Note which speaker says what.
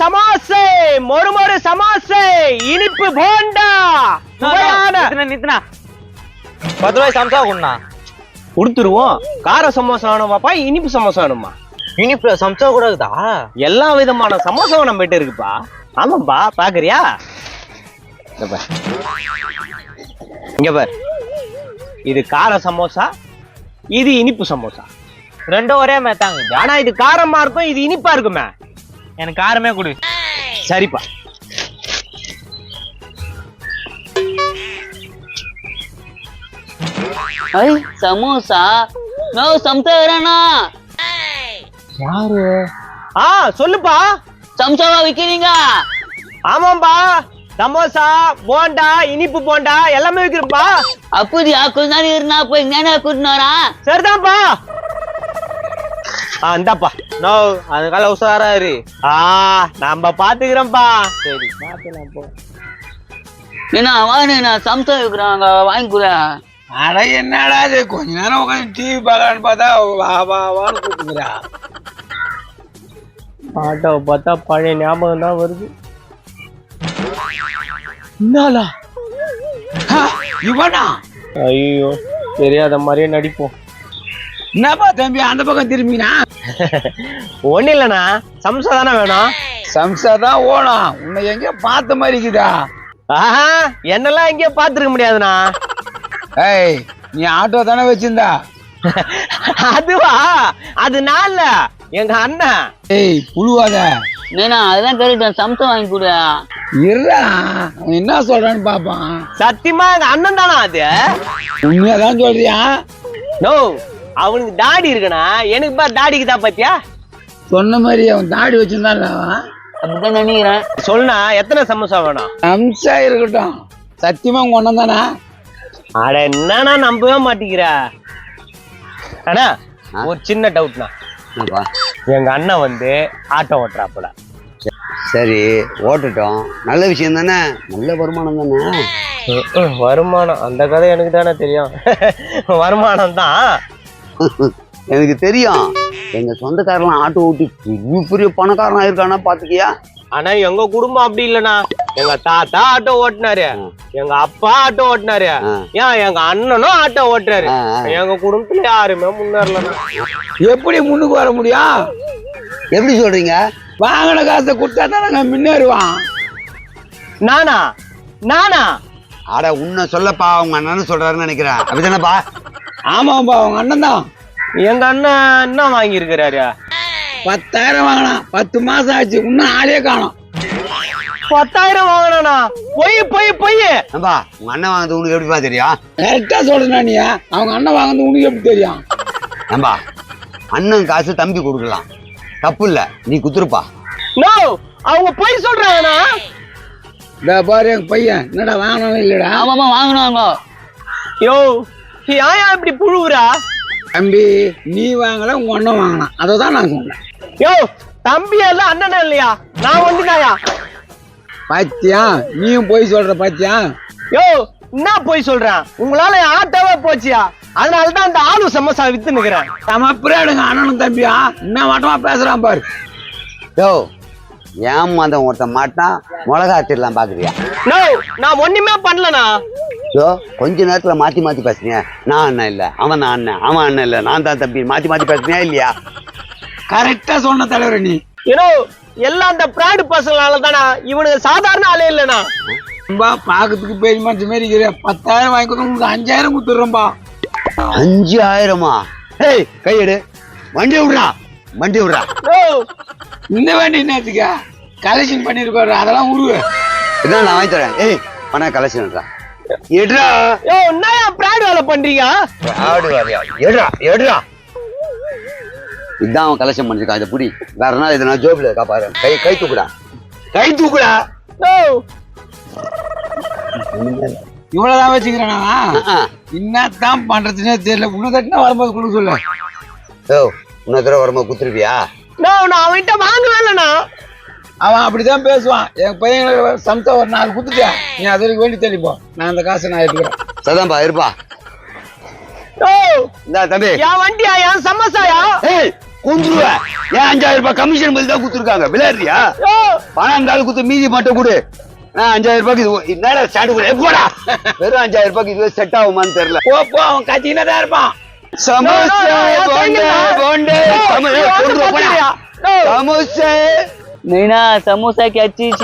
Speaker 1: சமாசே மொறுமொறு சமாசே இனிப்பு போண்டா. சுவையான
Speaker 2: நித்துனா பத்து ரூபாய் சம்சா கொடுண்ணா
Speaker 1: கொடுத்துருவோம் கார சமோசா வேணுமாப்பா இனிப்பு சமோசா வேணுமா?
Speaker 2: இனிப்புல சம்சா கூட இருக்குதா?
Speaker 1: எல்லா விதமான சமோசாவும் நம்ம கிட்ட இருக்குப்பா. ஆமாப்பா பாக்குறியா? இங்க பார். இங்க பார். இது கார சமோசா இது இனிப்பு சமோசா.
Speaker 2: ரெண்டும் ஒரே மாதிரி தாங்க.
Speaker 1: ஆனா இது காரமா இருக்கும் இது இனிப்பா இருக்குமே.
Speaker 2: எனக்கு காரமே கொடு.
Speaker 1: சரிப்பா.
Speaker 3: ஐ சமோசா. நோ சம்சா வேறானா
Speaker 1: யாரு? ஆ சொல்லுப்பா.
Speaker 3: சம்சாவா விக்கிறீங்க?
Speaker 1: ஆமாம்பா. சமோசா போண்டா இனிப்பு போண்டா எல்லாமே விற்கிறப்பா
Speaker 3: அப்படியா கொஞ்ச நேரம் இருந்தா போய் ஞான கூட்டினாரா
Speaker 1: சரிதான்ப்பா ஆ இந்தாப்பா.
Speaker 2: நோ அதுக்கால உஷாரா இரு
Speaker 1: ஆ நம்ம பாத்துக்கிறோம்ப்பா.
Speaker 2: சரி
Speaker 3: என்ன வாங்க சம்சா விற்கிறாங்க வாங்கி கூட.
Speaker 4: அட என்னடா இது? கொஞ்ச நேரம் உட்காந்து டிவி பார்க்கலான்னு பார்த்தா வா வா வான்னு கூப்பிட்டுக்கிறா.
Speaker 1: ஆட்டோவை பார்த்தா பழைய ஞாபகம் தான் வருது. என்னடா
Speaker 4: இவனா?
Speaker 1: ஐயோ தெரியாத மாதிரியே நடிப்போம்.
Speaker 4: என்னப்பா தம்பி அந்த பக்கம் திரும்பினா?
Speaker 1: ஒண்ணு இல்லண்ணா சம்சா தானே வேணும்?
Speaker 4: சம்சா தான் ஓணும். உன்னை எங்க பார்த்த மாதிரி இருக்குதா?
Speaker 1: ஆஹா என்னெல்லாம் எங்கேயோ பார்த்துருக்க முடியாதுண்ணா.
Speaker 4: ஏய் நீ ஆட்டோ தானே வச்சிருந்தா?
Speaker 1: அதுவா? அது நான் இல்ல எங்க அண்ணன்.
Speaker 4: ஏய் புழுவாத.
Speaker 3: நேனா அதுதான் கரெக்ட் சம்சா வாங்கி கூட.
Speaker 4: இருடா அவன் என்ன சொல்றான்னு பாப்பான்
Speaker 1: சத்தியமா எங்க அண்ணன் தானா அது?
Speaker 4: உண்மையாதான் சொல்றியா?
Speaker 1: நோ அவனுக்கு தாடி இருக்குண்ணா. எனக்கு பா தாடிக்கு தான் பாத்தியா?
Speaker 4: சொன்ன மாதிரி அவன் தாடி வச்சிருந்தான்
Speaker 3: அப்படிதான் நினைக்கிறேன்.
Speaker 1: சொல்லுண்ணா எத்தனை சமோசா வேணும்?
Speaker 4: அம்சா இருக்கட்டும். சத்தியமா உங்க ஒன்னம் தானே?
Speaker 1: அட என்னண்ணா நம்பவே மாட்டேங்கிற? அண்ணா ஒரு சின்ன டவுட்ண்ணா எங்க அண்ணன் வந்து ஆட்டோ ஓட்டுறாப்புல.
Speaker 5: சரி ஓட்டுட்டோம். நல்ல விஷயம் தானே? நல்ல வருமானம் தானே?
Speaker 1: வருமானம். அந்த கதை எனக்கு தானே தெரியும். வருமானம் தான்
Speaker 5: எனக்கு தெரியும். எங்க சொந்தக்காரலாம் ஆட்டோ ஓட்டி பெரிய பெரிய பணக்காரன் ஆயிருக்கானா பாத்துக்கியா
Speaker 1: ஆனா எங்க குடும்பம் அப்படி இல்லண்ணா. எங்க தாத்தா ஆட்டோ ஓட்டினாரு. எங்க அப்பா ஆட்டோ ஓட்டினாரு. ஏன் எங்க அண்ணனும் ஆட்டோ ஓட்டுறாரு. எங்க குடும்பத்துல யாருமே முன்னேறலண்ணா.
Speaker 4: எப்படி முன்னுக்கு வர முடியும்
Speaker 5: எப்படி சொல்றீங்க?
Speaker 4: வாங்கின காசை கொடுத்தா தானே முன்னேறுவான்
Speaker 1: நானா? நானா?
Speaker 5: அட உன்னை சொல்லப்பா உங்க அண்ணன் சொல்றாருன்னு நினைக்கிறேன். அப்படிதானப்பா
Speaker 4: ஆமாப்பா அவங்க அண்ணன் தான்
Speaker 1: எங்க அண்ணன் என்ன வாங்கியிருக்கிறாரு?
Speaker 4: பத்தாயிரம் வாங்கினான். பத்து மாசம் ஆச்சு. இன்னும் ஆளே காணோம்.
Speaker 1: பத்தாயிரம் வாங்கினா பொய் பொய் பொய்.
Speaker 5: ஏம்பா உங்க அண்ணன் வாங்குறது உனக்கு எப்படிப்பா தெரியும்?
Speaker 4: கரெக்டா சொல்றா நீ அவங்க அண்ணன் வாங்கினது உனக்கு எப்படி தெரியும்?
Speaker 5: ஏம்பா அண்ணன் காசு தம்பி கொடுக்கலாம். தப்பு இல்ல நீ குத்துருப்பா.
Speaker 1: நோ அவங்க பொய் சொல்றாங்கண்ணா.
Speaker 4: இந்த பாரு எங்க பையன். என்னடா வாங்கணும் இல்லடா?
Speaker 3: ஆமாமா வாங்கினாங்க.
Speaker 1: யோ ஏன் இப்படி புழுவுறா?
Speaker 4: தம்பி நீ வாங்கல உங்க அண்ணன் வாங்கினான். அதை தான் நான் சொன்னேன்.
Speaker 1: யோ தம்பி எல்லாம் அண்ணனா இல்லையா? நான் வந்துட்டாயா?
Speaker 4: பாத்தியா நீயும் போய் சொல்ற பாத்தியா?
Speaker 1: யோ என்ன போய் சொல்றேன் உங்களால ஆட்டோவே போச்சியா? அதனால தான் அந்த ஆளு சமோசா வித்து நிக்கிறேன்
Speaker 4: நம்ம பிரியாடுங்க அண்ணனும் தம்பியா? என்ன வட்டமா பேசுறான் பாரு.
Speaker 5: யோ ஏமாந்தவன் ஒருத்தன் மாட்டான் மிளகா அத்திரலாம் பாக்குறியா?
Speaker 1: நான் ஒண்ணுமே பண்ணலண்ணா.
Speaker 5: யோ கொஞ்ச நேரத்துல மாத்தி மாத்தி பேசுறீங்க நான் அண்ணன் இல்ல. அவன் நான் அண்ணன். அவன் அண்ணன் இல்ல. நான் தான் தம்பி. மாத்தி மாத்தி பேசுறியா இல்லையா?
Speaker 4: கரெக்டா சொன்ன தலைவர் நீ.
Speaker 1: ஏனோ எல்லாம் அந்த பிராடு பசங்களால தானா இவனுக்கு சாதாரண ஆளே இல்லைண்ணா.
Speaker 4: ரொம்ப பாக்கிறதுக்கு பெரிய மனுஷன் மாரி இருக்கிற பத்தாயிரம் வாங்கி கொடுத்து உங்களுக்கு அஞ்சாயிரம் கொடுத்துட்றோம்பா
Speaker 5: அஞ்சு ஆயிரமா ஏய் கையெடு. வண்டி விடுறா. வண்டி விடுறா.
Speaker 4: இந்த வேண்டி என்னத்துக்க கலெக்ஷன் பண்ணிருப்பாரு. அதெல்லாம் உருவு.
Speaker 5: இதான் நான் வாங்கி தரேன். ஏய் பணம் கலெக்ஷன்டா எடுறா
Speaker 1: யோ என்ன பிராடு வேலை பண்றீங்க?
Speaker 5: ஆடு வாரியா எடுறா எடுறா இதான் அவன் கலெக்ஷன் பண்ணிருக்கான் இதை புடி. வேற நாள் இதை நான் ஜோபில் இருக்கா பாரு கை கை தூக்குடா. கை தூக்குடா.
Speaker 4: இவ்வளவுதான் வச்சுக்கிறேனா. என்னத்தான் பண்றதுன்னே தெரியல. உன்னை தட்டினா வரும்போது கொடுக்க சொல்லு.
Speaker 5: ஓ இன்னொரு தடவை வரும்போது குத்துருப்பியா
Speaker 1: நோ நான் அவன்கிட்ட வாங்கவே இல்லைண்ணா.
Speaker 4: அவன் அப்படிதான் பேசுவான் என் பையங்களுக்கு சம்சா ஒரு நாலு குத்துட்டேன் நீ அது வரைக்கும் வேண்டி தெளிப்போ நான் அந்த காசை நான் எடுத்துக்கிறேன்
Speaker 5: சதாம்பா இருப்பா இந்தா தம்பி
Speaker 1: என் வண்டியா என் சமோசாயா
Speaker 5: ஏய் குந்துருவேன் ஏன் அஞ்சாயிரம் ரூபாய் கமிஷன் பில் தான் விளையாடுறியா பணம் இருந்தாலும் குத்து மீதி மட்டும் கொடு அஞ்சாயிரம் ரூபாய்க்கு இது என்னடா ஸ்டாண்டு கூட போடா வெறும் அஞ்சாயிரம் ரூபாய்க்கு இது செட் ஆகுமான்னு தெரியல
Speaker 4: போ போ அவன் கத்தினே தான் இருப்பான்
Speaker 5: சமோசா போண்டே. போண்டே சமோசா नहीं
Speaker 3: ना समोसा क्या चीज़